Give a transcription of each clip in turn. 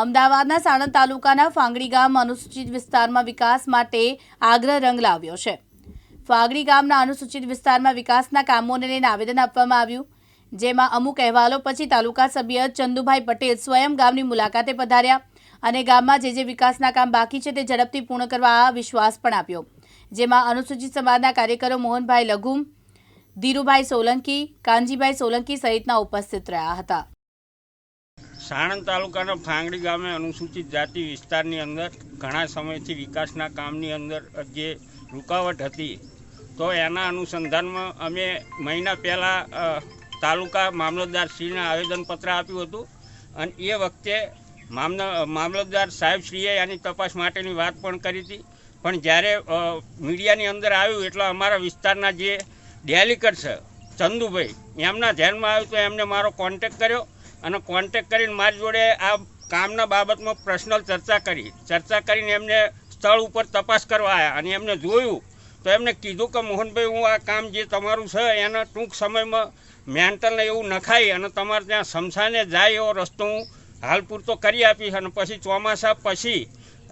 અમદાવાદના સાણંદ તાલુકાના ફાંગડી ગામ અનુસૂચિત વિસ્તારમાં વિકાસ માટે આગ્રહ રંગ લાવ્યો છે. ફાંગડી ગામના અનુસૂચિત વિસ્તારમાં વિકાસના કામોને લઈને આવેદન આપવામાં આવ્યું. જેમાં અમુક અહેવાલો પછી તાલુકા સભ્ય ચંદુભાઈ પટેલ સ્વયં ગામની મુલાકાતે પધાર્યા અને ગામમાં જે જે વિકાસના કામ બાકી છે તે ઝડપથી પૂર્ણ કરવા વિશ્વાસ પણ આપ્યો. જેમાં અનુસૂચિત સમાજના કાર્યકરો મોહનભાઈ લઘુમ, ધીરુભાઈ સોલંકી, કાનજીભાઈ સોલંકી સહિતના ઉપસ્થિત રહ્યા હતા. સાણંદ તાલુકાના ફાંગડી ગામે અનુસૂચિત જાતિ વિસ્તારની અંદર ઘણા સમયથી વિકાસના કામની અંદર જે રૂકાવટ હતી, તો એના અનુસંધાનમાં અમે મહિના પહેલાં તાલુકા મામલતદારશ્રીને આવેદનપત્ર આપ્યું હતું અને એ વખતે મામલ, મામલતદાર સાહેબશ્રીએ એની તપાસ માટેની વાત પણ કરી હતી. પણ જ્યારે મીડિયાની અંદર આવ્યું એટલે અમારા વિસ્તારના જે ડેલિકટ છે, ચંદુભાઈ, એમના ધ્યાનમાં આવ્યું તો એમને મારો કોન્ટેક કર્યો. અને કોન્ટેક કરીને મારી જોડે આ કામના બાબતમાં પર્સનલ ચર્ચા કરી. ચર્ચા કરીને એમને સ્થળ ઉપર તપાસ કરવા આવ્યા અને એમને જોયું તો એમને કીધું કે, મોહનભાઈ, હું આ કામ જે તમારું છે, એના ટૂંક સમયમાં મેન્ટલને એવું નખાઈ અને તમારે ત્યાં શમશાને જાય એવો રસ્તો હું હાલ પૂરતો કરી આપીશ. અને પછી ચોમાસા પછી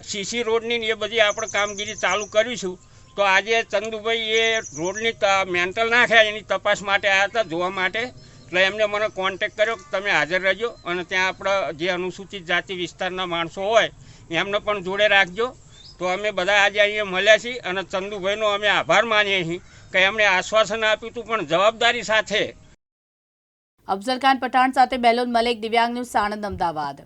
સીસી રોડની એ બધી આપણે કામગીરી ચાલુ કરીશું. તો આજે ચંદુભાઈ એ રોડની મેન્ટલ નાખ્યા, એની તપાસ માટે આવ્યા હતા, જોવા માટે. એટલે એમને મને કોન્ટેક કર્યો કે તમે હાજર રહેજો અને ત્યાં આપણા જે અનુસૂચિત જાતિ વિસ્તારના માણસો હોય, એમને પણ જોડે રાખજો. તો અમે બધા આજે અહીંયા મળ્યા છીએ અને ચંદુભાઈનો અમે આભાર માનીએ છીએ કે એમણે આશ્વાસન આપ્યું હતું, પણ જવાબદારી સાથે. અફઝલ ખાન પઠાણ સાથે બેલોન મલેક દિવ્યાંગ ન્યૂઝ સાણંદ અમદાવાદ.